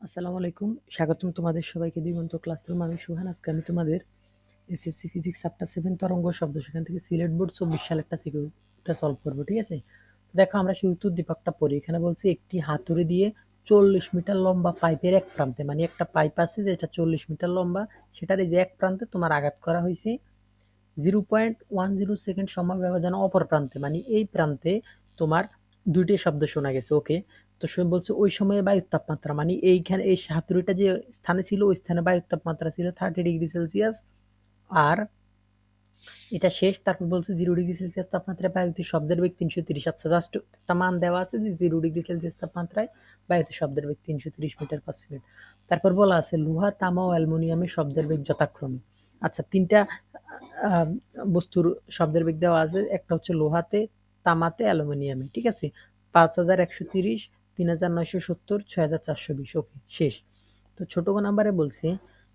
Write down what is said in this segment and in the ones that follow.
আসসালামু আলাইকুম। স্বাগতম তোমাদের সবাইকে দিগন্ত ক্লাসরুম। আমি সুহান। আজকে আমি তোমাদের এসএসসি ফিজিক্স চ্যাপ্টার সেভেন তরঙ্গ শব্দ, সেখান থেকে সিলেট বোর্ড চব্বিশ সাল একটা সিকিউরিটা সলভ করব, ঠিক আছে? দেখো, আমরা শুধু উদ্দীপকটা পড়ি। এখানে বলছি, একটি হাতুড়ি দিয়ে চল্লিশ মিটার লম্বা পাইপের এক প্রান্তে মানে একটা পাইপ আছে যেটা চল্লিশ মিটার লম্বা, সেটার এই যে এক প্রান্তে তোমার আঘাত করা হয়েছে zero point one zero second সময় ব্যবধান অপর প্রান্তে মানে এই প্রান্তে তোমার দুইটি শব্দ শোনা গেছে ওকে তো সে বলছে, ওই সময়ে বায়ুর তাপমাত্রা। মানে এইখানে এই হাতুড়িটা যে স্থানে ছিল, ওই স্থানে বায়ুর তাপমাত্রা ছিল থার্টি ডিগ্রি সেলসিয়াস আর এটা শেষ। তারপর বলছে জিরো ডিগ্রি সেলসিয়াস তাপমাত্রায় বায়ুতে শব্দের বেগ তিনশো তিরিশ। আচ্ছা জাস্ট একটা মান দেওয়া আছে যে জিরো ডিগ্রি সেলসিয়াস তাপমাত্রায় বায়ুতে শব্দের বেগ তিনশো তিরিশ মিটার পার সেকেন্ড তারপর বলা আছে, লোহা, তামা ও অ্যালুমিনিয়ামের শব্দের বেগ যথাক্রমে। আচ্ছা তিনটা বস্তুর শব্দের বেগ দেওয়া আছে। একটা হচ্ছে লোহাতে, তামাতে, অ্যালুমিনিয়ামে, ঠিক আছে? পাঁচ হাজার একশো তিরিশ তিন হাজার নয়শো সত্তর, ছয় হাজার চারশো বিশ। ওকে, শেষ। তো ছোট নাম্বারে বলছে,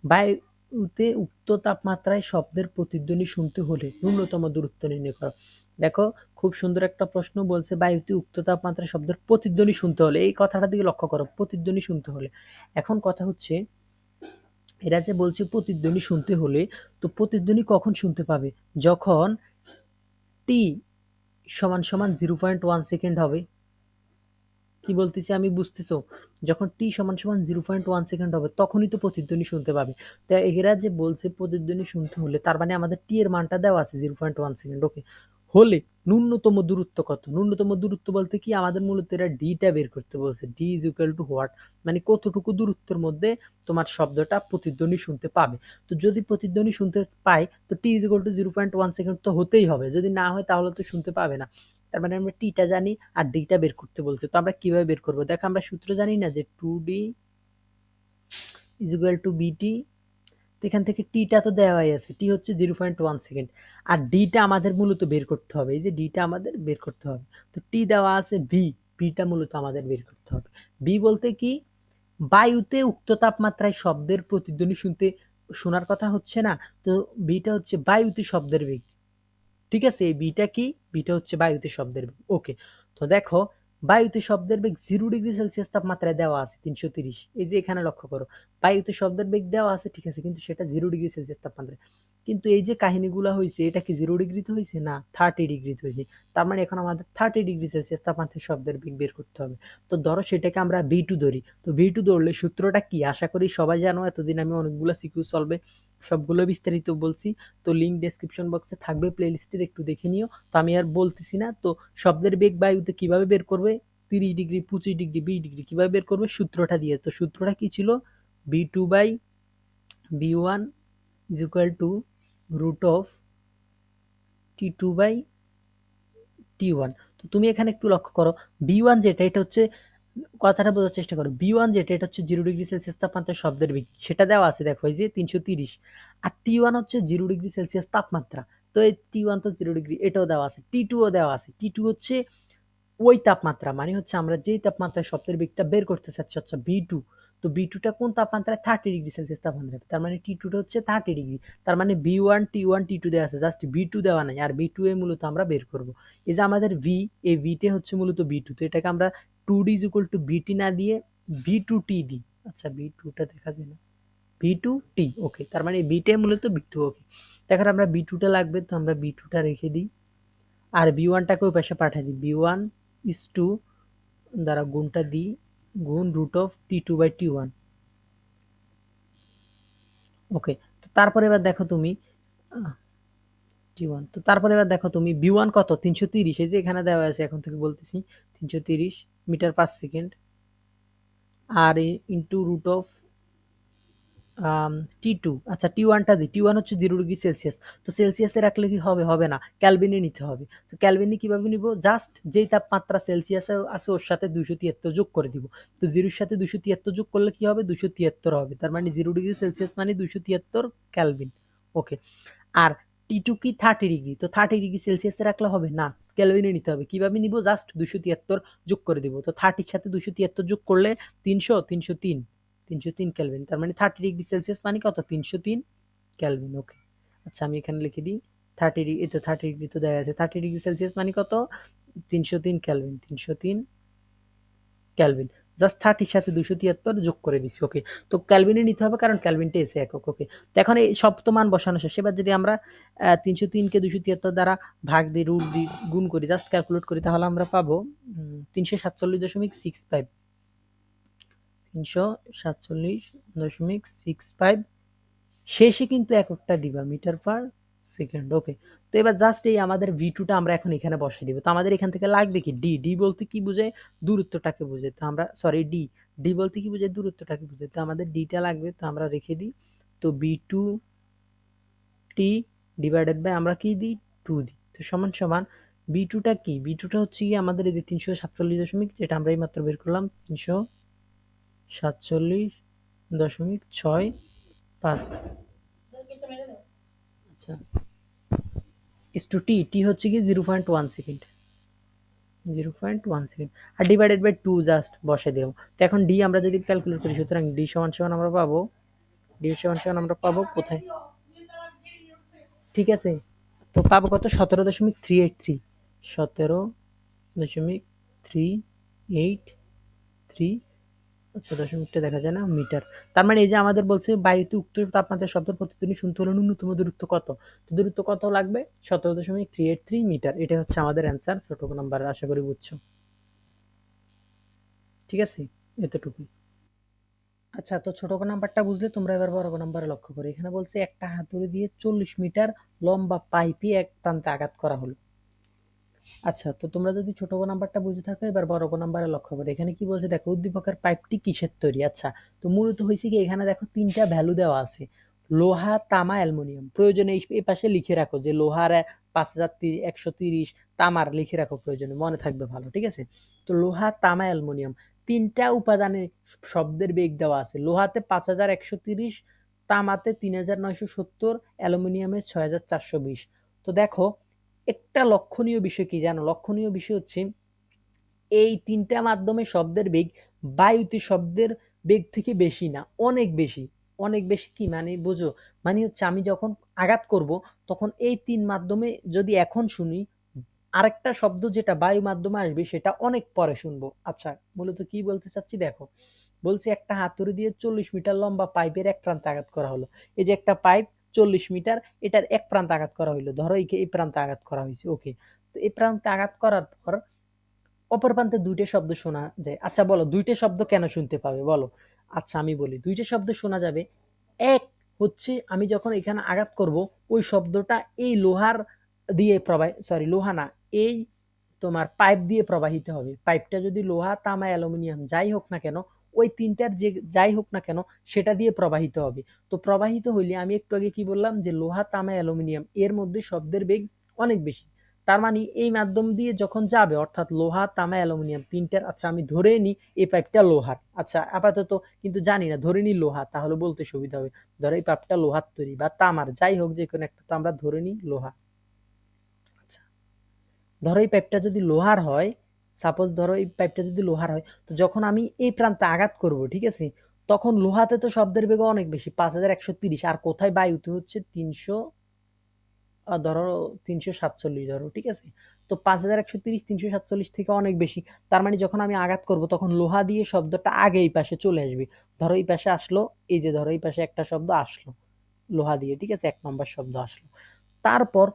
বায়ুতে উক্ত তাপমাত্রায় শব্দের প্রতিধ্বনি শুনতে হলে ন্যূনতম দূরত্ব নির্ণয় করো। দেখো, খুব সুন্দর একটা প্রশ্ন বলছে, বায়ুতে উক্ত তাপমাত্রায় শব্দের প্রতিধ্বনি শুনতে হলে, এই কথাটা দিকে লক্ষ্য করো, প্রতিধ্বনি শুনতে হলে। এখন কথা হচ্ছে, এরা যে বলছে প্রতিধ্বনি শুনতে হলে, তো প্রতিধ্বনি কখন শুনতে পাবে? যখন টি সমান সমান জিরো পয়েন্ট ওয়ান সেকেন্ড হবে। কি বলতেছি আমি বুঝতেছো? যখন টি সমান সমান জিরো পয়েন্ট ওয়ান সেকেন্ড হবে, তখনই তো প্রতিধ্বনি শুনতে পাবে। তো এরা যে বলছে প্রতিধ্বনি শুনতে হলে, তার মানে আমাদের টি এর মানটা দেওয়া আছে zero point one second okay হলে ন্যূনতম দূরত্ব কত? ন্যূনতম দূরত্ব বলতে কি? আমাদের মূলত এরা ডিটা বের করতে বলছে। D is equal to what মানে কতটুকু দূরত্বের মধ্যে তোমার শব্দটা প্রতিধ্বনি শুনতে পাবে। তো যদি প্রতিধ্বনি শুনতে পায়, তো T is equal to zero point one second তো হতেই হবে। যদি না হয়, তাহলে তো শুনতে পাবে না। তার মানে আমরা টিটা জানি আর ডিটা বের করতে বলছে। তো আমরা কীভাবে বের করব? দেখো, আমরা সূত্র জানি না যে two D is equal to VT এখান থেকে টিটা তো দেওয়াই আছে। টি হচ্ছে জিরো পয়েন্ট ওয়ান সেকেন্ড আর ডিটা আমাদের মূলত বের করতে হবে। এই যে ডিটা আমাদের বের করতে হবে। তো টি দেওয়া আছে ভি ভিটা মূলত আমাদের বের করতে হবে। বি বলতে কি? বায়ুতে উক্ত তাপমাত্রায় শব্দের প্রতিধ্বনি শুনতে, শোনার কথা হচ্ছে না। তো বিটা হচ্ছে বায়ুতে শব্দের বেগ। ঠিক আছে? এই বিটা কি? বিটা হচ্ছে বায়ুতে শব্দের বেগ। ওকে তো দেখো বায়ুতে শব্দের বেগ জিরো ডিগ্রি সেলসিয়াস তাপমাত্রায় দেওয়া আছে, তিনশো তিরিশ। এই যে এখানে লক্ষ্য করো, বায়ুতে শব্দের বেগ দেওয়া আছে, ঠিক আছে, কিন্তু সেটা জিরো ডিগ্রি সেলসিয়াস তাপমাত্রায়। কিন্তু এই যে কাহিনীগুলো হয়েছে এটা কি জিরো ডিগ্রিতে হয়েছে না থার্টি ডিগ্রিতে হয়েছে তার মানে এখন আমাদের থার্টি ডিগ্রি সেলসিয়াস তাপমাত্রায় শব্দের বেগ বের করতে হবে। তো ধরো সেটাকে আমরা বি টু ধরি। তো বি টু ধরলে সূত্রটা কি? আশা করি সবাই জানো, এতদিন আমি অনেকগুলো সিকিউ সলভে সবগুলো বিস্তারিত বলছি। তো লিঙ্ক ডেসক্রিপশন বক্সে থাকবে প্লেলিস্টের একটু দেখে নিও। তো আমি আর বলতেছি না, তো শব্দের বেগ বায়ুতে কীভাবে বের করবে? তিরিশ ডিগ্রি, পঁচিশ ডিগ্রি, বিশ ডিগ্রি কীভাবে বের করবে? সূত্রটা দিয়ে। তো সূত্রটা কী ছিল? V two by V one is equal to root of T two by T one তো তুমি এখানে একটু লক্ষ্য করো। বি ওয়ান যেটা, এটা হচ্ছে কথাটা বোঝার চেষ্টা করো। বি ওয়ান যেটা এটা হচ্ছে জিরো ডিগ্রি সেলসিয়াস তাপমাত্রা শব্দের বেগ, সেটা দেওয়া আছে, দেখো, এই যে তিনশো তিরিশ। আর টি ওয়ান হচ্ছে জিরো ডিগ্রি সেলসিয়াস তাপমাত্রা। তো এই টি ওয়ান তো জিরো ডিগ্রি এটাও দেওয়া আছে টি টুও দেওয়া আছে। টি টু হচ্ছে ওই তাপমাত্রা মানে হচ্ছে আমরা যেই তাপমাত্রায় শব্দের বেগটা বের করতে চাচ্ছি, হচ্ছে বি টু তো বি টুটা কোন তাপমাত্রায়? থার্টি ডিগ্রি সেলসিয়াস তাপমাত্রা তার মানে টি টুটা হচ্ছে থার্টি ডিগ্রি তার মানে V one T one T two দেওয়া আছে জাস্ট বি টু দেওয়া নাই। আর বি টু এ মূলত আমরা বের করব। এই যে আমাদের ভি এই ভিটে হচ্ছে মূলত বি টু তো এটাকে আমরা টু ডি ইকুয়াল টু বিটি না দিয়ে বি টু টি দিই। আচ্ছা বি টুটা দেখা যায় না। বি টু টি ওকে তার মানে বিটে মূলত বি টু ওকে দেখার আমরা বি টুটা লাগবে, তো আমরা বি টুটা রেখে দিই। আর বি ওয়ানটাকে ওই পাশে পাঠিয়ে দিই। বি ওয়ান ইস টু দ্বারা গুণটা দিই, গুণ root of T two by T one okay তো তারপরে এবার দেখো তুমি ওয়ান তো তারপরে এবার দেখো তুমি বি ওয়ান কত? তিনশো তিরিশ। এই যে এখানে দেওয়া আছে, এখন থেকে বলতেছি, তিনশো তিরিশ metre per second. R into root of T two আচ্ছা টি ওয়ানটা দিই। টি ওয়ান হচ্ছে জিরো ডিগ্রি সেলসিয়াস তো সেলসিয়াসে রাখলে কি হবে? হবে না। ক্যালভিনে নিতে হবে। তো ক্যালভিনে কীভাবে নিব? জাস্ট যেই তাপমাত্রা সেলসিয়াসে আছে, ওর সাথে দুশো তিয়াত্তর যোগ করে দিব। তো জিরোর সাথে দুশো তিয়াত্তর যোগ করলে কি হবে? দুশো তিয়াত্তর হবে। তার মানে জিরো ডিগ্রি সেলসিয়াস মানে দুশো তিয়াত্তর ক্যালভিন ওকে আর টি টু কি থার্টি ডিগ্রি তো থার্টি ডিগ্রি সেলসিয়াসে রাখলে হবে? না। ক্যালভিনে নিতে হবে। কীভাবে নিব? জাস্ট দুশো তিয়াত্তর যোগ করে দিব। তো থার্টির সাথে দুশো তিয়াত্তর যোগ করলে তিনশো তিনশো তিন। তিনশো তিন ক্যালভিন তার মানে থার্টি ডিগ্রি সেলসিয়াস মানে কত? তিনশো তিন ক্যালভিন ওকে আচ্ছা আমি এখানে লিখে দিই। থার্টি ডিগ্রি এই তো থার্টি ডিগ্রি তো দেওয়া আছে। থার্টি ডিগ্রি সেলসিয়াস মানে কত? তিনশো তিন ক্যালভিন তিনশো তিন ক্যালভিন জাস্ট থার্টির সাথে দুশো তিয়াত্তর যোগ করে দিছি ওকে তো ক্যালভিনে নিতে হবে, কারণ ক্যালভিনটা এসে একক ওকে তো এখন এই সপ্তমান বসানো শেষ। এবার যদি আমরা তিনশো তিনকে দুশো তিয়াত্তর দ্বারা ভাগ দিই রুট দিই গুণ করি জাস্ট ক্যালকুলেট করি, তাহলে আমরা পাবো তিনশো সাতচল্লিশ দশমিক সিক্স ফাইভ তিনশো সাতচল্লিশ দশমিক সিক্স ফাইভ শেষে কিন্তু এককটা দিবা মিটার পার সেকেন্ড ওকে তো এবার জাস্ট এই আমাদের ভি টুটা আমরা এখন এখানে বসাই দিব। তো আমাদের এখান থেকে লাগবে কি? ডি ডি বলতে কি বুঝে দূরত্বটাকে বুঝে তো আমরা সরি ডি ডি বলতে কি বুঝে দূরত্বটাকে বুঝে তো আমাদের ডিটা লাগবে, তো আমরা রেখে দিই। তো V two T divided by আমরা কি দিই? টু দিই। তো সমান সমান বি টুটা কি? বি টুটা হচ্ছে কি আমাদের এই যে তিনশো সাতচল্লিশ দশমিক, যেটা আমরা এই মাত্র বের করলাম, তিনশো সাতচল্লিশ দশমিক ছয় পাঁচ। আচ্ছা। ইস টু টি টি হচ্ছে কি zero point one second zero point one second R divided by two just বসে দিলাম। তো এখন ডি আমরা যদি ক্যালকুলেট করি, সুতরাং ডি সমান সমান আমরা পাবো ডি সমান সমান আমরা পাবো কোথায়? ঠিক আছে? তো পাবো কত? সতেরো দশমিক থ্রি এইট থ্রি। সতেরো দশমিক থ্রি এইট থ্রি আচ্ছা দশমিকটা দেখা যায় না, মিটার। তার মানে এই যে আমাদের বলছে বায়ুতে উক্ত তাপমাত্রায় শব্দ প্রতিধ্বনি শুনতে হলে ন্যূনতম দূরত্ব কত? তো দূরত্ব কত লাগবে? সতেরো দশমিক থ্রি এইট থ্রি মিটার। এটা হচ্ছে আমাদের অ্যান্সার ছোট নাম্বার আশা করি বুঝছ। ঠিক আছে? এতটুকুই। আচ্ছা তো ছোট নাম্বারটা বুঝলে তোমরা এবার বড় নাম্বারে লক্ষ্য করো। এখানে বলছে একটা হাতুড়ি দিয়ে চল্লিশ মিটার লম্বা পাইপে এক প্রান্তে আঘাত করা হলো। আচ্ছা তো তোমরা যদি ছোট গো নাম্বারটা বুঝে থাকো, এবার বড় গো নাম্বারে লক্ষ্য করো। এখানে কি বলছে দেখো, উদ্দীপকের পাইপটি কিসের তৈরি? আচ্ছা তো মূলত হয়েছে কি, এখানে দেখো তিনটা ভ্যালু দেওয়া আছে। লোহা, তামা, অ্যালুমিনিয়াম। প্রয়োজনে এই পাশে লিখে রাখো যে লোহার পাঁচ হাজার একশো তিরিশ, তামার লিখে রাখো প্রয়োজনে, মনে থাকবে ভালো, ঠিক আছে? তো লোহা, তামা, অ্যালুমিনিয়াম তিনটা উপাদানে শব্দের বেগ দেওয়া আছে। লোহাতে পাঁচ হাজার একশো তিরিশ, তামাতে তিন হাজার নয়শো সত্তর, অ্যালুমিনিয়ামে ছয় হাজার চারশো বিশ। তো দেখো একটা লক্ষণীয় বিষয় কি জানো? লক্ষণীয় বিষয় হচ্ছে এই তিনটা মাধ্যমে শব্দের বেগ বায়ুতে শব্দের বেগ থেকে বেশি না, অনেক বেশি। অনেক বেশি কি মানে বোঝো? মানে হচ্ছে আমি যখন আঘাত করব, তখন এই তিন মাধ্যমে যদি এখন শুনি, আরেকটা শব্দ যেটা বায়ু মাধ্যমে আসবে, সেটা অনেক পরে শুনব। আচ্ছা মূলত কি বলতে চাচ্ছি দেখো, বলছি একটা হাতুড়ি দিয়ে চল্লিশ মিটার লম্বা পাইপের এক প্রান্তে আঘাত করা হলো। এই যে একটা পাইপ চল্লিশ মিটার, এটার এক প্রান্তে আঘাত করা হইল। ধরো এই প্রান্তে আঘাত করা হয়েছে ওকে তো এই প্রান্তে আঘাত করার পর অপর প্রান্তে দুইটা শব্দ শোনা যায়। আচ্ছা বলো, দুইটা শব্দ কেন শুনতে পাবে? বলো। আচ্ছা আমি বলি, দুইটা শব্দ শোনা যাবে। এক হচ্ছে, আমি যখন এখানে আঘাত করব, ওই শব্দটা এই লোহার দিয়ে প্রবাহ সরি লোহা না, এই তোমার পাইপ দিয়ে প্রবাহিত হবে। পাইপটা যদি লোহা, তামা, অ্যালুমিনিয়াম, যাই হোক না কেন ওই তিনটার যে যাই হোক না কেন সেটা দিয়ে প্রবাহিত হবে। তো প্রবাহিত হইলে আমি একটু আগে কি বললাম যে লোহা, তামা, অ্যালুমিনিয়াম এর মধ্যে শব্দের বেগ অনেক বেশি। তার মানে এই মাধ্যম দিয়ে যখন যাবে, অর্থাৎ লোহা, তামা, অ্যালুমিনিয়াম তিনটার আচ্ছা আমি ধরে নিই এই পাইপটা লোহার। আচ্ছা আপাতত কিন্তু জানি না, ধরে নিই লোহা, তাহলে বলতে সুবিধা হবে। ধরো এই পাইপটা লোহার তৈরি বা তামার, যাই হোক যে কোনো একটা, তো আমরা ধরে নিই লোহা। আচ্ছা ধরো এই পাইপটা যদি লোহার হয় সাপোজ ধরো এই পাইপটা যদি লোহার হয়, তো যখন আমি এই প্রান্তে আঘাত করব, ঠিক আছে? তখন লোহাতে তো শব্দের বেগ অনেক বেশি, পাঁচ হাজার একশো তিরিশ। আর কোথায় বায়ুতে হচ্ছে তিনশো ধরো তিনশো সাতচল্লিশ, ধরো, ঠিক আছে? তো পাঁচ হাজার একশো তিরিশ, তিনশো সাতচল্লিশ থেকে অনেক বেশি। তার মানে যখন আমি আঘাত করব, তখন লোহা দিয়ে শব্দটা আগে এই পাশে চলে আসবে। ধরো এই পাশে আসলো, এই যে ধরো এই পাশে একটা শব্দ আসলো, লোহা দিয়ে, ঠিক আছে? এক নম্বর শব্দ আসলো। তারপর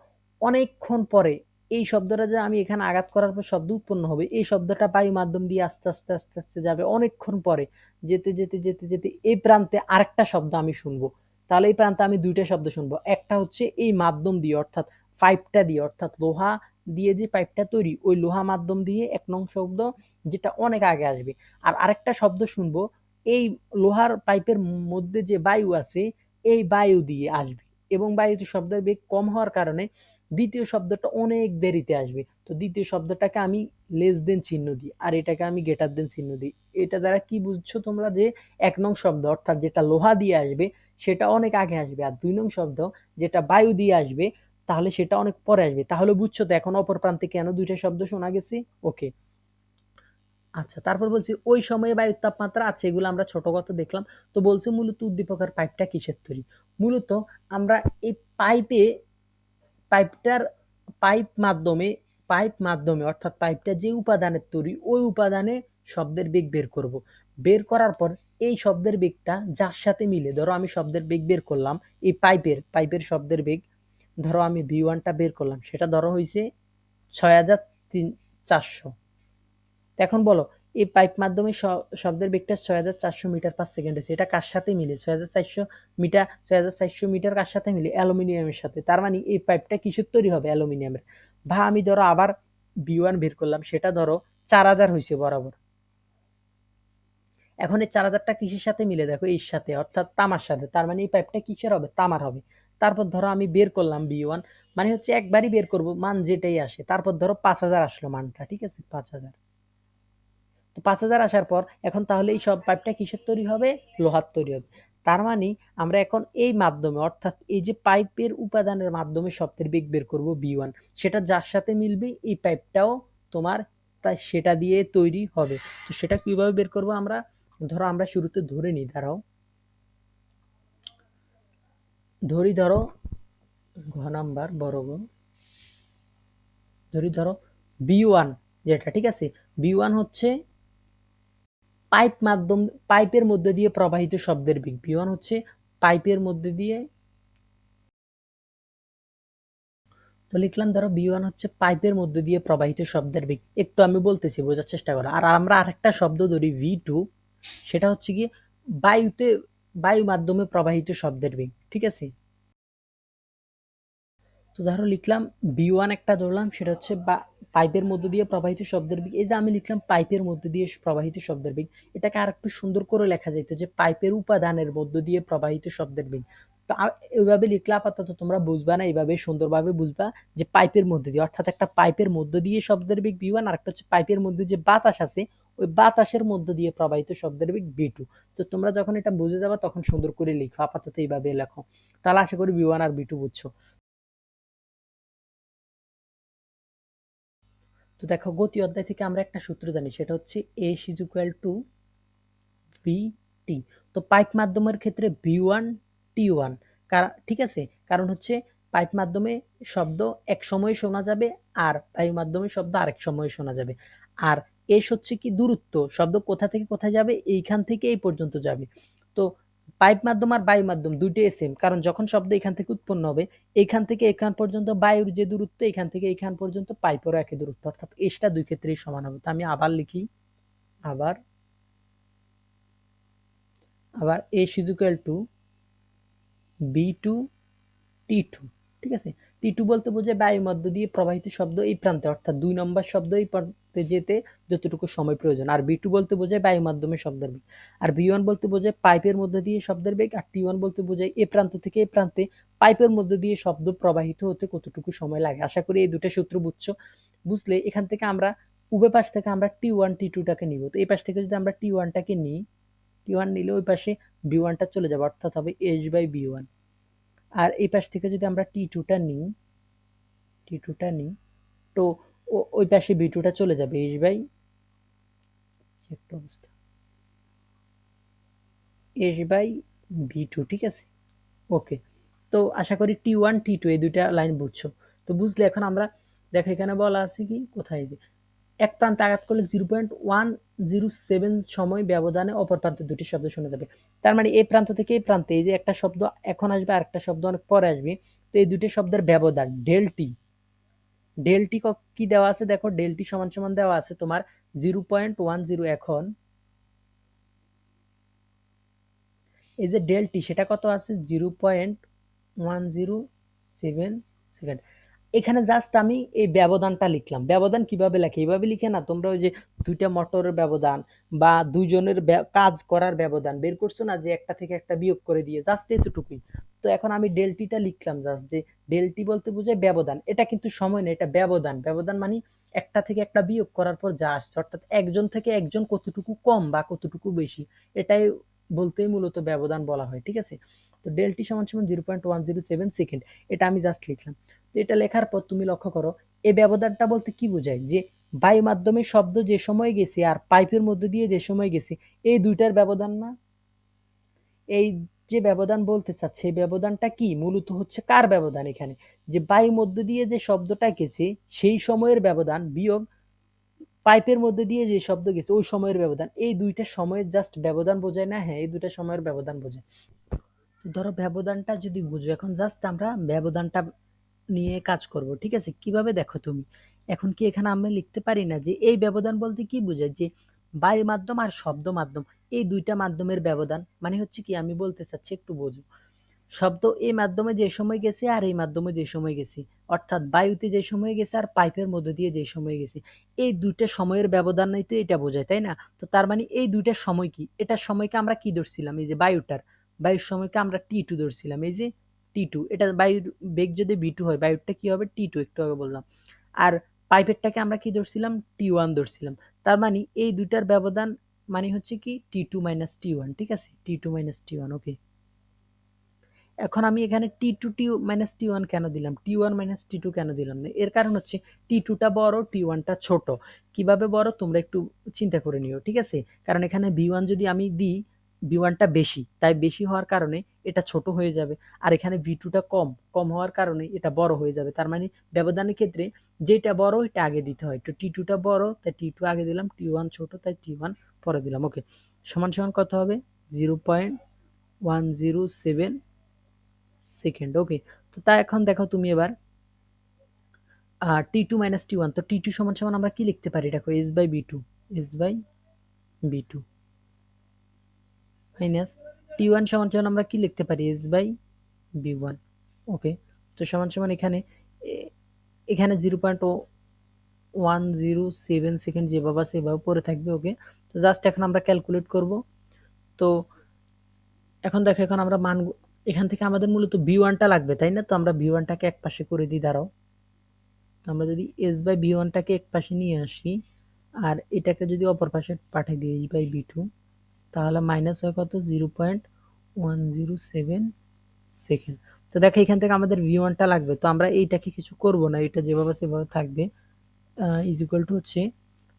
অনেকক্ষণ পরে এই শব্দটা যে আমি এখানে আঘাত করার পর শব্দ উৎপন্ন হবে, এই শব্দটা বায়ু মাধ্যম দিয়ে আস্তে আস্তে আস্তে আস্তে যাবে অনেকক্ষণ পরে। যেতে যেতে যেতে যেতে এই প্রান্তে আরেকটা শব্দ আমি শুনব। তাহলে এই প্রান্তে আমি দুইটা শব্দ শুনব। একটা হচ্ছে এই মাধ্যম দিয়ে, অর্থাৎ পাইপটা দিয়ে, অর্থাৎ লোহা দিয়ে যে পাইপটা তৈরি, ওই লোহা মাধ্যম দিয়ে এক নং শব্দ যেটা অনেক আগে আসবে। আর আরেকটা শব্দ শুনব, এই লোহার পাইপের মধ্যে যে বায়ু আছে, এই বায়ু দিয়ে আসবে। এবং বায়ুতে শব্দের বেগ কম হওয়ার কারণে দ্বিতীয় শব্দটা অনেক দেরিতে আসবে। তো দ্বিতীয় শব্দটাকে আমি লেস দেন চিহ্ন দিই, আর এটাকে আমি গেটার দেন চিহ্ন দিই। এটা দ্বারা কি বুঝছ তোমরা যে এক নং শব্দ, অর্থাৎ যেটা লোহা দিয়ে আসবে, সেটা অনেক আগে আসবে, আর দুই নং শব্দ যেটা বায়ু দিয়ে আসবে, তাহলে সেটা অনেক পরে আসবে। তাহলে বুঝছ তো এখন অপর প্রান্তে কেন দুইটা শব্দ শোনা গেছে? ওকে আচ্ছা তারপর বলছি, ওই সময়ে বায়ুর তাপমাত্রা আছে, এগুলো আমরা ছোট কত দেখলাম। তো বলছে মূলত উদ্দীপকের পাইপটা কিসের তৈরি? মূলত আমরা এই পাইপে পাইপটার পাইপ মাধ্যমে পাইপ মাধ্যমে অর্থাৎ পাইপটা যে উপাদানের তৈরি, ওই উপাদানে শব্দের বেগ বের করব। বের করার পর এই শব্দের বেগটা যার সাথে মিলে, ধরো আমি শব্দের বেগ বের করলাম, এই পাইপের পাইপের শব্দের বেগ, ধরো আমি ভি ওয়ানটা বের করলাম, সেটা ধরো হয়েছে ছয় হাজার তিন চারশো এখন বলো এই পাইপ মাধ্যমে শব্দের বেগটা ছয় হাজার চারশো মিটার পার সেকেন্ড হয়েছে এটা কার সাথে মিলে? ছয় হাজার চারশো মিটার, ছয় হাজার চারশো মিটার কার সাথে মিলে? অ্যালুমিনিয়ামের সাথে। তার মানে এই পাইপটা কিসের তৈরি হবে? অ্যালুমিনিয়ামের। বা আমি ধরো আবার বি ওয়ান বের করলাম, সেটা ধরো চার হাজার হয়েছে বরাবর। এখন এই চার হাজারটা কিসের সাথে মিলে? দেখো, এর সাথে, অর্থাৎ তামার সাথে। তার মানে এই পাইপটা কিসের হবে? তামার হবে। তারপর ধরো আমি বের করলাম বি ওয়ান মানে হচ্ছে একবারই বের করব, মান যেটাই আসে। তারপর ধরো পাঁচ হাজার আসলো মানটা, ঠিক আছে? পাঁচ হাজার। পাঁচ হাজার আসার পর এখন তাহলে এই সব পাইপটা কিসের তৈরি হবে? লোহার তৈরি হবে। তার মানে আমরা এখন এই মাধ্যমে, অর্থাৎ এই যে পাইপের উপাদানের মাধ্যমে শব্দের বেগ বের করব বি ওয়ান সেটা যার সাথে মিলবে? এই পাইপটাও তোমার তাই সেটা দিয়ে তৈরি হবে। তো সেটা কীভাবে বের করব আমরা? ধরো আমরা শুরুতে ধরে নিই, দাঁড়াও। ধরি ধরো ঘ নাম্বার বড় গ ধরি ধরো বি ওয়ান যেটা, ঠিক আছে? বি ওয়ান হচ্ছে পাইপ মাধ্যম, পাইপের মধ্যে দিয়ে প্রবাহিত শব্দের বেগ বি ওয়ান হচ্ছে। পাইপের মধ্যে দিয়ে তো লিখলাম, ধরো বি ওয়ান হচ্ছে পাইপের মধ্যে দিয়ে প্রবাহিত শব্দের বেগ একটু আমি বলতেছি, বোঝার চেষ্টা করো। আর আমরা আরেকটা শব্দ ধরি ভি টু সেটা হচ্ছে গিয়ে বায়ুতে, বায়ু মাধ্যমে প্রবাহিত শব্দের বেগ ঠিক আছে? তো ধরো লিখলাম বি ওয়ান একটা ধরলাম, সেটা হচ্ছে বা পাইপের মধ্যে দিয়ে প্রবাহিত শব্দের বেগ, এই যে আমি লিখলাম পাইপের মধ্যে দিয়ে প্রবাহিত শব্দের বেগ, এটাকে আর একটু সুন্দর করে লেখা যেত যে পাইপের উপাদানের মধ্য দিয়ে প্রবাহিত শব্দের বেগ। তো এইভাবে লিখলে আপাতত তোমরা বুঝবা না এইভাবে সুন্দরভাবে বুঝবা যে পাইপের মধ্যে দিয়ে, অর্থাৎ একটা পাইপের মধ্য দিয়ে শব্দের বেগ বি ওয়ান আর একটা হচ্ছে পাইপের মধ্যে যে বাতাস আছে, ওই বাতাসের মধ্য দিয়ে প্রবাহিত শব্দের বেগ বি টু তো তোমরা যখন এটা বুঝে যাবা, তখন সুন্দর করে লিখো, আপাতত এইভাবে লেখো। তাহলে আশা করি বি ওয়ান আর বি টু বুঝছ। তো দেখো গতি অধ্যায় থেকে আমরা একটা সূত্র জানি, সেটা হচ্ছে A is equal to V T তো পাইপ মাধ্যমের ক্ষেত্রে বি ওয়ান টি ওয়ান ঠিক আছে? কারণ হচ্ছে পাইপ মাধ্যমে শব্দ এক সময়ে শোনা যাবে আর বায়ু মাধ্যমে শব্দ আরেক সময়ে শোনা যাবে। আর এস হচ্ছে কি দূরত্ব, শব্দ কোথা থেকে কোথায় যাবে? এইখান থেকে এই পর্যন্ত যাবে। তো পাইপ মাধ্যম আর বায়ু মাধ্যম দুইটাই সেম কারণ যখন শব্দ এখান থেকে উৎপন্ন হবে, এখান থেকে এখান পর্যন্ত বায়ুর যে দূরত্ব, এখান থেকে এখান পর্যন্ত পাইপেরও একই দূরত্ব, অর্থাৎ এসটা দুই ক্ষেত্রেই সমান হবে। তো আমি আবার লিখি, আবার আবার S is equal to V two T two, ঠিক আছে? টি টু বলতে বোঝায় বায়ু মধ্য দিয়ে প্রবাহিত শব্দ এই প্রান্তে, অর্থাৎ দুই নম্বর শব্দ এই প্রান্তে যেতে যতটুকু সময় প্রয়োজন। আর বি টু বলতে বোঝায় বায়ু মাধ্যমে শব্দের বেগ। আর বি ওয়ান বলতে বোঝায় পাইপের মধ্যে দিয়ে শব্দের বেগ। আর টি ওয়ান বলতে বোঝায় এ প্রান্ত থেকে এ প্রান্তে পাইপের মধ্যে দিয়ে শব্দ প্রবাহিত হতে কতটুকু সময় লাগে। আশা করি এই দুটো সূত্র বুঝছ। বুঝলে এখান থেকে আমরা, উভয় পাশ থেকে আমরা টি ওয়ান টি টুটাকে নিব। তো এই পাশ থেকে যদি আমরা টি ওয়ানটাকে নিই টি ওয়ান নিলে ওই পাশে বি ওয়ানটা চলে যাবে, অর্থাৎ হবে এইচ বাই বি ওয়ান আর এই পাশ থেকে যদি আমরা টি টুটা নিই টি টুটা নিই, তো ওই পাশে বি টুটা চলে যাবে এইচ বাই একটা অবস্থা। এইচ বাই বি টু ঠিক আছে? ওকে। তো আশা করি টি ওয়ান, টি টু, এই দুইটা লাইন বুঝছ। তো বুঝলে, এখন আমরা, দেখো এখানে বলা আছে কি, কোথায় যে, এক প্রান্তে আঘাত করলে zero point one zero seven সময় ব্যবধানে অপর প্রান্তে দুটি শব্দ শোনা যাবে। তার মানে এই প্রান্ত থেকে এই প্রান্তে এই যে একটা শব্দ এখন আসবে আর একটা শব্দ অনেক পরে আসবে, তো এই দুটি শব্দের ব্যবধান ডেলটি ডেলটি কি দেওয়া আছে? দেখো ডেলটি সমান সমান দেওয়া আছে তোমার জিরো পয়েন্ট ওয়ান জিরো এখন। এই যে ডেলটি সেটা কত আছে? Zero point one zero seven second এখানে জাস্ট আমি এই ব্যবধানটা লিখলাম। ব্যবধান কীভাবে লেখে? এইভাবে লিখে না, তোমরা ওই যে দুইটা মোটরের ব্যবধান বা দুইজনের কাজ করার ব্যবধান বের করছ না যে একটা থেকে একটা বিয়োগ করে দিয়ে জাস্ট এতটুকুই। তো এখন আমি ডেলটিটা লিখলাম জাস্ট যে ডেলটি বলতে বোঝায় ব্যবধান। এটা কিন্তু সময় নেই এটা ব্যবধান। ব্যবধান মানে একটা থেকে একটা বিয়োগ করার পর যা আসছে। অর্থাৎ একজন থেকে একজন কতটুকু কম বা কতটুকু বেশি, এটাই বলতেই মূলত ব্যবধান বলা হয়, ঠিক আছে? তো ডেলটি সমান সমান zero point one zero seven second এটা আমি জাস্ট লিখলাম। তো এটা লেখার পর তুমি লক্ষ্য করো, এই ব্যবধানটা বলতে কি বোঝায়? যে বায়ু মাধ্যমে শব্দ যে সময় গেছে আর পাইপের মধ্যে দিয়ে যে সময় গেছে, এই দুইটার ব্যবধান না? এই যে ব্যবধান বলতে চাচ্ছে, এই ব্যবধানটা কি? মূলত হচ্ছে কার ব্যবধান এখানে? যে বায়ু মধ্য দিয়ে যে শব্দটা গেছে, সেই সময়ের ব্যবধান বিয়োগ পাইপের মধ্যে দিয়ে যে শব্দ গেছে, ওই সময়ের ব্যবধান। এই দুইটা সময়ের জাস্ট ব্যবধান বোঝায় না হ্যাঁ এই দুইটা সময়ের ব্যবধান বোঝায়। ধরো ব্যবধানটা যদি বুঝো, এখন জাস্ট আমরা ব্যবধানটা নিয়ে কাজ করব, ঠিক আছে? কীভাবে দেখো তুমি? এখন কি এখানে আমরা লিখতে পারি না যে এই ব্যবধান বলতে কি বোঝায়? যে বায়ু মাধ্যম আর শব্দ মাধ্যম। এই দুইটা মাধ্যমের ব্যবধান। মানে হচ্ছে কি, আমি বলতে চাচ্ছি একটু বোঝো। শব্দ এই মাধ্যমে যে সময় গেছে আর এই মাধ্যমে যে সময় গেছে। অর্থাৎ বায়ুতে যে সময় গেছে আর পাইপের মধ্যে দিয়ে যে সময় গেছে। এই দুইটা সময়ের ব্যবধানই তো এটা বোঝায়, তাই না? তো তার মানে এই দুইটা সময় কি? এটার সময়কে আমরা কি ধরছিলাম? এই যে বায়ুটার। বায়ুর সময়কে আমরা টি টু ধরছিলাম। এই যে টি টু এটা বায়ুর বেগ যদি বি টু হয়, বায়ুরটা কি হবে? টি টু একটু আগে বললাম। আর পাইপেরটাকে আমরা কি ধরছিলাম? T one ধরছিলাম। তার মানে এই দুইটার ব্যবধান মানে হচ্ছে কি T two minus T one ঠিক আছে? T two minus T one okay এখন আমি এখানে T two T minus T one কেন দিলাম? T one minus T two কেন দিলাম? না এর কারণ হচ্ছে টি টুটা বড় টি ওয়ানটা ছোট। কীভাবে বড়? তোমরা একটু চিন্তা করে নিও, ঠিক আছে? কারণ এখানে ভি ওয়ান যদি আমি দিই ভি ওয়ানটা বেশি। তাই বেশি হওয়ার কারণে এটা ছোট হয়ে যাবে। আর এখানে ভি টুটা কম। কম হওয়ার কারণে এটা বড় হয়ে যাবে। তার মানে ব্যবধানের ক্ষেত্রে যেটা বড়, এটা আগে দিতে হয়। তো টি টুটা বড়, তাই টি টু আগে দিলাম। টি ওয়ান ছোট, তাই টি ওয়ান পরে দিলাম ওকে সমান সমান কত হবে? Zero point one zero seven second okay তো তা এখন দেখো তুমি এবার T two minus T one তো টি টু সমান সমান আমরা কি লিখতে পারি? দেখো S by V two S by V two minus T one সমান সমান আমরা কি লিখতে পারি? S by V one okay তো সমান সমান এখানে এখানে zero point one zero seven second যেভাবে সেভাবে পরে থাকবে ওকে তো জাস্ট এখন আমরা ক্যালকুলেট করব। তো এখন দেখো, এখন আমরা মান এখান থেকে আমাদের মূলত ভি ওয়ানটা লাগবে, তাই না? তো আমরা ভি ওয়ানটাকে এক পাশে করে দিই, দাঁড়াও। তো আমরা যদি এস বাই ভি ওয়ানটাকে এক পাশে নিয়ে আসি, আর এটাকে যদি অপর পাশে পাঠিয়ে দিই এইচ বাই বি টু তাহলে মাইনাস হয় কত? Zero point one zero seven second তো দেখো, এখান থেকে আমাদের ভি ওয়ানটা লাগবে, তো আমরা এইটাকে কিছু করব না, এটা যেভাবে সেভাবে থাকবে। ইজ ইকুয়াল টু হচ্ছে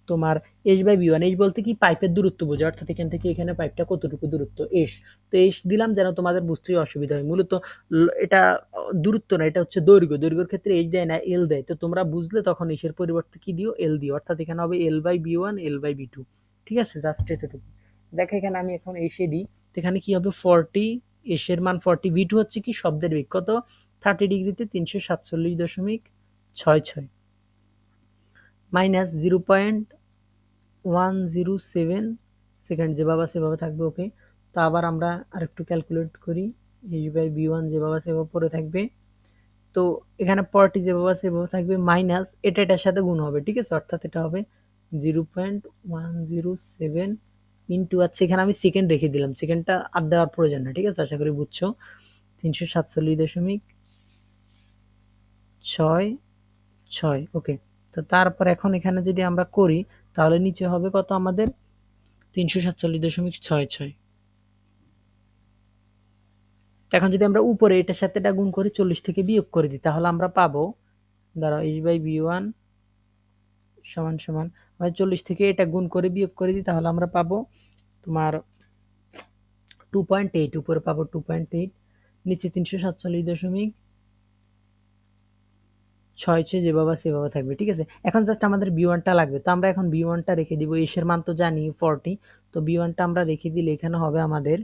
তোমার S by V one S বলতে কি পাইপের দূরত্ব বোঝা অর্থাৎ এখান থেকে এখানে পাইপটা কতটুকু দূরত্ব? এস তো এস দিলাম যেন তোমাদের বুঝতেই অসুবিধা হয়। মূলত এটা দূরত্ব না, এটা হচ্ছে দৈর্ঘ্য। দৈর্ঘ্যের ক্ষেত্রে এইচ দেয় না এল দেয়। তো তোমরা বুঝলে তখন এসের পরিবর্তে কি দিও? এল দিও। অর্থাৎ এখানে হবে L by V one L by V two ঠিক আছে? জাস্ট এতটুকু দেখো। এখানে আমি এখন এসে দিই। তো এখানে কি হবে? ফর্টি এসের মান ফর্টি ভি টু হচ্ছে কি শব্দের বেগ কত থার্টি ডিগ্রিতে তিনশো সাতচল্লিশ দশমিক ছয় ছয়। Minus zero point one zero seven second যেভাবে সেভাবে থাকবে ওকে তো আবার আমরা আরেকটু ক্যালকুলেট করি এইচ বাই বি ওয়ান যেভাবে সেভাবে পরে থাকবে। তো এখানে পরটি যেভাবে সেভাবে থাকবে মাইনাস এটা এটার সাথে গুণ হবে, ঠিক আছে? অর্থাৎ এটা হবে zero point one zero seven into আচ্ছা এখানে আমি সেকেন্ড রেখে দিলাম সেকেন্ডটা আর দেওয়ার প্রয়োজন না ঠিক আছে? আশা করি বুঝছ? তিনশো সাতচল্লিশ দশমিক ছয় ছয় ওকে তো তারপর এখন এখানে যদি আমরা করি, তাহলে নিচে হবে কত আমাদের? তিনশো সাতচল্লিশ দশমিক ছয় ছয়। এখন যদি আমরা উপরে এটার সাথে এটা গুণ করে, চল্লিশ থেকে বিয়োগ করে দিই, তাহলে আমরা পাবো, দাঁড়াও এইচ বাই বি ওয়ান সমান সমান আমরা চল্লিশ থেকে এটা গুণ করে বিয়োগ করে দিই, তাহলে আমরা পাবো তোমার টু পয়েন্ট এইট উপরে পাবো টু পয়েন্ট এইট নিচে তিনশো সাতচল্লিশ দশমিক ছয় ছয় যেভাবে সেভাবে থাকবে, ঠিক আছে? এখন জাস্ট আমাদের বি ওয়ানটা লাগবে। তো আমরা এখন বি ওয়ানটা রেখে দিব এসের মান তো জানি ফর্টি তো বি ওয়ানটা আমরা রেখে দিলে এখানে হবে আমাদের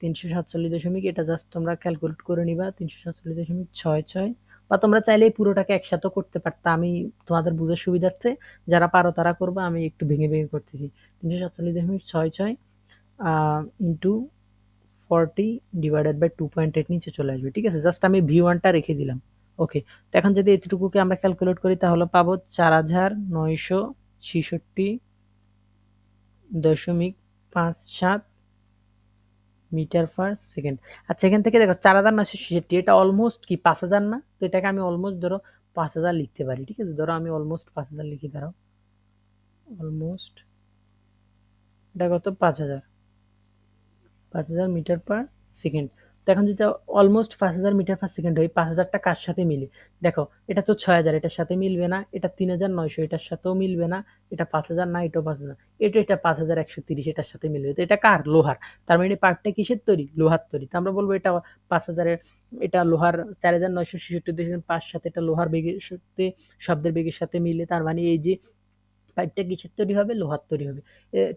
তিনশো সাতচল্লিশ দশমিক, এটা জাস্ট তোমরা ক্যালকুলেট করে নিবা, তিনশো সাতচল্লিশ দশমিক ছয় ছয়। বা তোমরা চাইলে এই পুরোটাকে একসাথে করতে পারতো, আমি তোমাদের বুঝার সুবিধার্থে যারা পারো তারা করব, আমি একটু ভেঙে ভেঙে করতেছি। তিনশো সাতচল্লিশ দশমিক ছয় ছয় into forty divided by two point eight নিচে চলে আসবে, ঠিক আছে? জাস্ট আমি ভি ওয়ানটা রেখে দিলাম। ওকে, তো এখন যদি এতটুকুকে আমরা ক্যালকুলেট করি তাহলে পাবো চার হাজার নয়শো ছিষট্টি দশমিক পাঁচ সাত মিটার পার সেকেন্ড। আচ্ছা এখান থেকে দেখো চার হাজার নয়শো ছেষট্টি, এটা অলমোস্ট কি পাঁচ হাজার না? তো এটাকে আমি অলমোস্ট ধরো পাঁচ হাজার লিখতে পারি, ঠিক আছে? ধরো আমি অলমোস্ট পাঁচ হাজার লিখি, দাঁড়াও। অলমোস্ট এটা কত? পাঁচ হাজার। পাঁচ হাজার মিটার পার সেকেন্ড। তো এখন যদি অলমোস্ট পাঁচ হাজার মিটার পার সেকেন্ড হয়, পাঁচ হাজারটা কার সাথে মিলে? দেখো, এটা তো ছয় হাজার, এটার সাথে মিলবে না, এটা তিন হাজার নয়শো, এটার সাথেও মিলবে না, এটা পাঁচ হাজার না, এটাও পাঁচ হাজার, এটা এটা পাঁচ হাজার একশো তিরিশ, এটার সাথে মিলবে। তো এটা কার? লোহার। তার মানে পার্টটা কিসের তৈরি? লোহার তৈরি। তো আমরা বলব এটা পাঁচ হাজারের, এটা লোহার চার হাজার নয়শো ছেষট্টি পাঁচ সাথে এটা লোহার বেগের সাথে, শব্দের বেগের সাথে মিলে, তার মানে এই যে পাইপটা কিসের তৈরি হবে? লোহার তৈরি হবে।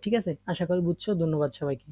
ঠিক আছে? আশা করি বুঝছ। ধন্যবাদ সবাইকে।